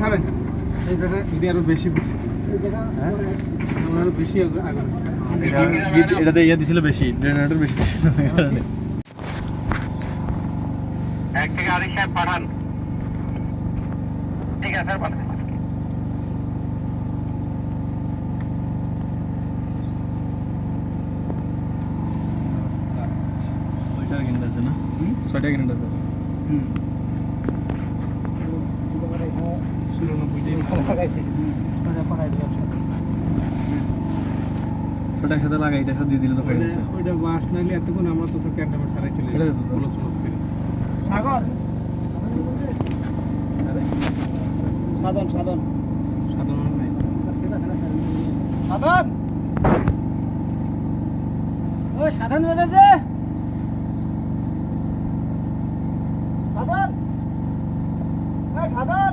ছাড়েন এই জায়গায় যদি আরও বেশি জায়গা হ্যাঁ? আরও বেশি এটা- এটাতে ইয়ে দিছিল বেশি জেনারেটর বেশি দিছিল এক থেকে আরেক সাহেব পাঠান। ঠিক আছে স্যার পাঠান। ছয়টার কিনতে আছে না? ছয়টা কিনতে আছে হুম আমার এখানে চুরানব্বইটাই এখানে লাগাইছি। ছয়টা সাথে লাগাই এটা দিয়ে দিলে তো ওইটা- ওইটা বাস নাইলে এতক্ষণ আমরা তো সব ছাড়াই চলে। পুলস করে। সাগর! সাধন সাধন। নাই। সাধন! ওই সাধন বলে যে সাধন সাধন!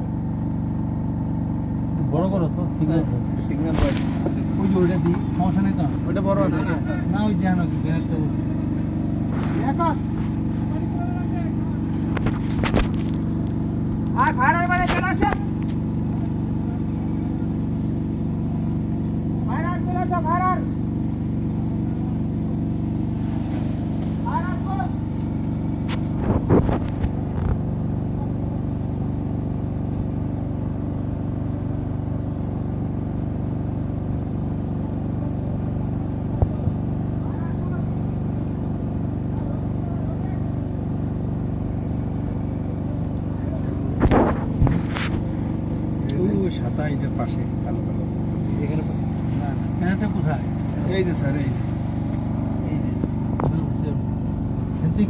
বড় করো তো সিগন্যাল সিগন্যাল পাই ওই যে ওইটা দিই সমস্যা নেই তো? ওইটা বড় আছে। না ওই জানো কি একটা এখন আর ভাড়ার মানে চলে আসো ভাড়ার চলে আসো ভাড়ার ভাড়ার চলে সাতা এটার পাশে কালো কালো। এখানে না কোথায়? এই যে স্যার এই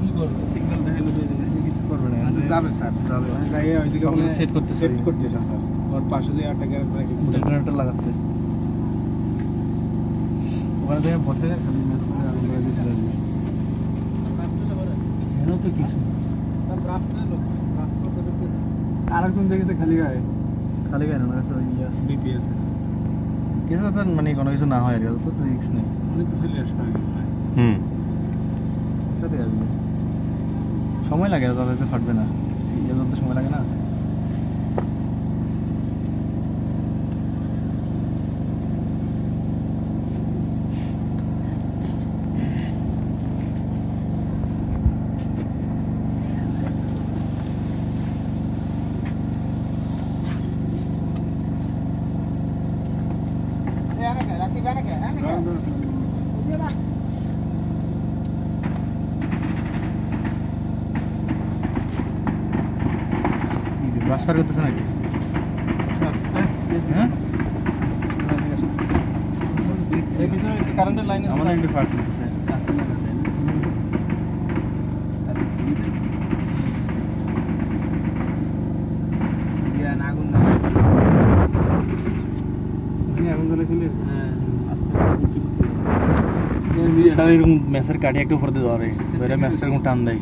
কি করবে? সিগন্যাল দেখাইলো কিছু করবে না। যাবে স্যার যাবে। যাই ওইদিকে সবগুলো সেট করতেছে। স্যার। ওর পাশে দিয়ে আটটা গ্যারেজ রাখি। জেনারেটর লাগাচ্ছে। ওখানে থেকে বসে খালি করে চলে তো কিছু? আরেকজন দেখেছে খালি গায়ে। খালি গায়ে না আমার কাছে ইয়ে আছে বিপি আছে। কিছু তো মানে কোনো কিছু না হয় আর কি, তো রিস্ক নেই। উনি তো চলে আসবে হুম। সাথে আসবে সময় লাগে তাহলে ফাটবে না। ইয়ে তো সময় লাগে না রাখি বেড়ে গে হ্যাঁ বুঝিয়ে না ব্রাশ ফার করতেছে নাকি? হ্যাঁ? এর ভিতরে কারেন্টের লাইন আমাদের একটু ফাস্ট আগুন আগুন জ্বলে ছিল আস্তে আস্তে বুঝতে এটা এরকম ম্যাচের কাঠি একটু উপরে দেওয়া রে বেরে ম্যাচটা এরকম টান দেয়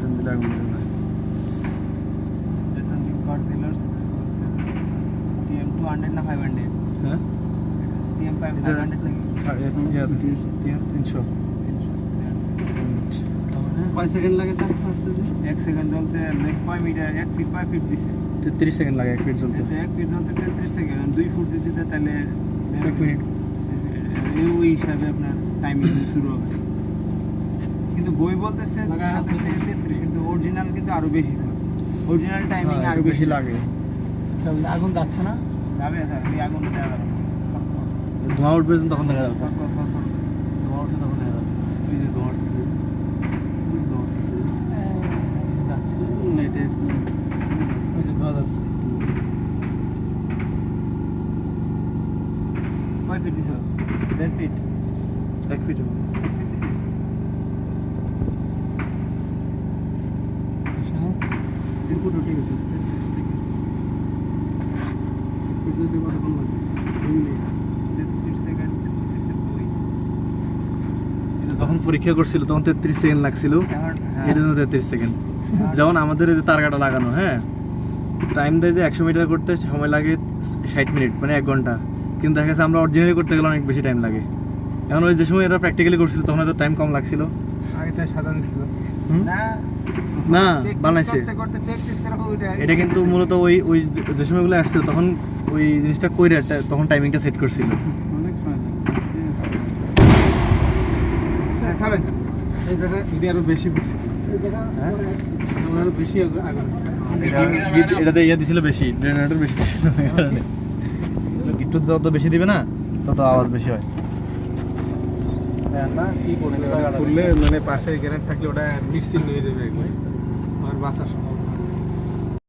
টান দিলে আগুন লেগে যায়। got dealers TM 200 না 500 হ্যাঁ TM 500 নাকি তিনশো কয় সেকেন্ড লাগে স্যার এক সেকেন্ড চলতে লেগ কয় মিটার এক ফিট কয় ফিট দিছে তেত্রিশ সেকেন্ড লাগে এক চলতে। এতে এক ফিট চলতে তেত্রিশ সেকেন্ড দুই ফুট যদি দিতে তাহলে এক মিনিট। এই ওই হিসাবে আপনার টাইমিং শুরু হবে। কিন্তু বই বলতেছে। সাতাশ থেকে তেত্রিশ কিন্তু অরিজিনাল কিন্তু আরও বেশি অরিজিনাল টাইমিং হ্যাঁ, আরও বেশি লাগে। আগুন যাচ্ছে না? যাবে স্যার এই আগুন দেওয়া যাবে। ধোঁয়া উঠবে তখন দেখা যাবে ফর, ফর, ফর, ফর। ধোঁয়া উঠলে তখন দেখা যাবে ওই যে ধোঁয়া উঠতেছে। ওই ধোঁয়া উঠতেছে। যাচ্ছে। ওই যে ধোঁয়া যাচ্ছে। কয় ফিট দিছো? দেড় ফিট? এক ফিট? তিন উঠে গেছে। যেতে কতক্ষণ লাগবে? যখন পরীক্ষা করছিল তখন তেত্রিশ সেকেন্ড লাগছিল হ্যাঁ। জন্য তেত্রিশ সেকেন্ড যেমন আমাদের এই যে তারকাটা লাগানো হ্যাঁ টাইম দেয় যে একশো মিটার করতে সময় লাগে ষাট মিনিট মানে এক ঘণ্টা কিন্তু দেখা গেছে আমরা অরিজিনালি করতে গেলে অনেক বেশি টাইম লাগে। এখন ওই যে সময় এটা প্র্যাকটিক্যালি করছিল তখন হয়তো টাইম কম লাগছিল। ছিল না না, বানাইছে। করতে করতে প্র্যাকটিস করা ওইটা এটা কিন্তু মূলত ওই ওই যে- সময়গুলো আসছিল তখন ওই জিনিসটা কইরে তখন টাইমিংটা সেট করছিল। হ্যাঁ, হ্যাঁ? এটাতে ইয়ে দিছিল বেশি জেনারেটর বেশি দিছিল। একটু যত বেশি দিবে না তত আওয়াজ বেশি হয়। না কি করলে করলে মানে পাশে গ্যারেট থাকলে ওটা নিশ্চিন্ত হয়ে যাবে একবার। আমার বাঁচার সম্ভব